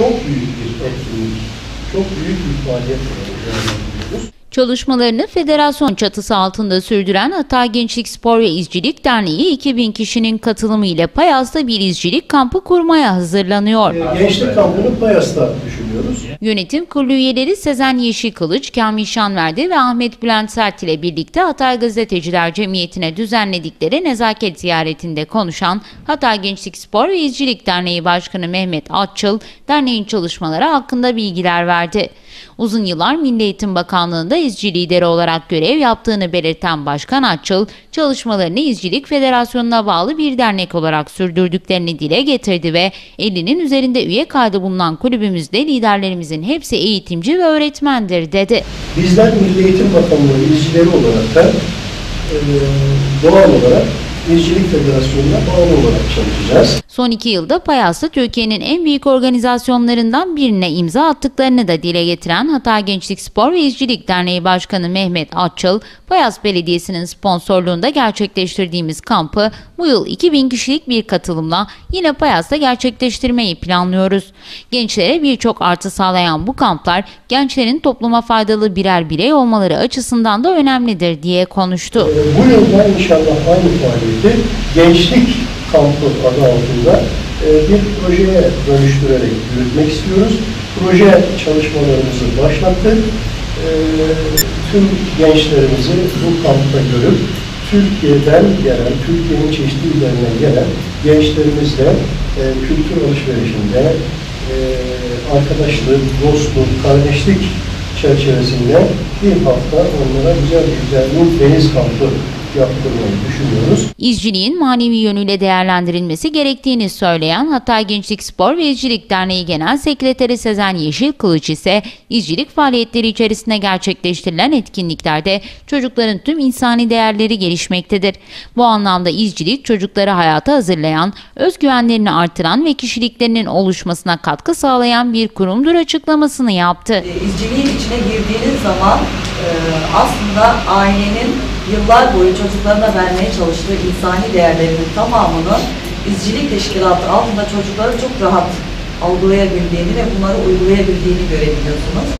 çok büyük bir etkinlik, çok büyük bir faaliyet değerlendiriyoruz. Çalışmalarını federasyon çatısı altında sürdüren Hatay Gençlik Spor ve İzcilik Derneği 2000 kişinin katılımı ile Payas'ta bir izcilik kampı kurmaya hazırlanıyor. Gençlik kampını Payas'ta düşünüyoruz. Yönetim kurulu üyeleri Sezen Yeşilkılıç, Kamil Şanverdi ve Ahmet Bülent Sert ile birlikte Hatay Gazeteciler Cemiyeti'ne düzenledikleri nezaket ziyaretinde konuşan Hatay Gençlik Spor ve İzcilik Derneği Başkanı Mehmet Atçıl, derneğin çalışmaları hakkında bilgiler verdi. Uzun yıllar Milli Eğitim Bakanlığı'nda izci lideri olarak görev yaptığını belirten Başkan Atçıl, çalışmalarını İzcilik Federasyonu'na bağlı bir dernek olarak sürdürdüklerini dile getirdi ve 50'nin üzerinde üye kaydı bulunan kulübümüzde liderlerimizin hepsi eğitimci ve öğretmendir dedi. Bizler Milli Eğitim Bakanlığı izcileri olarak da e, doğal olarak İzcilik Federasyonu'na bağlı olarak çalışacağız. Son iki yılda Payas'ta Türkiye'nin en büyük organizasyonlarından birine imza attıklarını da dile getiren Hatay Gençlik Spor ve İzcilik Derneği Başkanı Mehmet Atçıl, Payas Belediyesi'nin sponsorluğunda gerçekleştirdiğimiz kampı bu yıl 2000 kişilik bir katılımla yine Payas'ta gerçekleştirmeyi planlıyoruz. Gençlere birçok artı sağlayan bu kamplar gençlerin topluma faydalı birer birey olmaları açısından da önemlidir diye konuştu. E, bu yılda inşallah aynı faaliyeti Gençlik Kampı adı altında e, bir projeye dönüştürerek yürütmek istiyoruz. Proje çalışmalarımızı başlattık. E, Tüm gençlerimizi bu kampta görüp Türkiye'den gelen, Türkiye'nin çeşitli illerinden gelen gençlerimizle e, kültür alışverişinde e, arkadaşlık, dostluk, kardeşlik çerçevesinde bir hafta onlara güzel bir güzelliğin deniz kampı yaptırmayı düşünüyoruz. İzciliğin manevi yönüyle değerlendirilmesi gerektiğini söyleyen Hatay Gençlik Spor ve İzcilik Derneği Genel Sekreteri Sezen Yeşil Kılıç ise izcilik faaliyetleri içerisinde gerçekleştirilen etkinliklerde çocukların tüm insani değerleri gelişmektedir. Bu anlamda izcilik çocukları hayata hazırlayan, özgüvenlerini artıran ve kişiliklerinin oluşmasına katkı sağlayan bir kurumdur açıklamasını yaptı. İzciliğin içine girdiğiniz zaman e, aslında ailenin yıllar boyu çocuklarına vermeye çalıştığı insani değerlerinin tamamını izcilik teşkilatı altında çocukları çok rahat algılayabildiğini ve bunları uygulayabildiğini görebiliyorsunuz.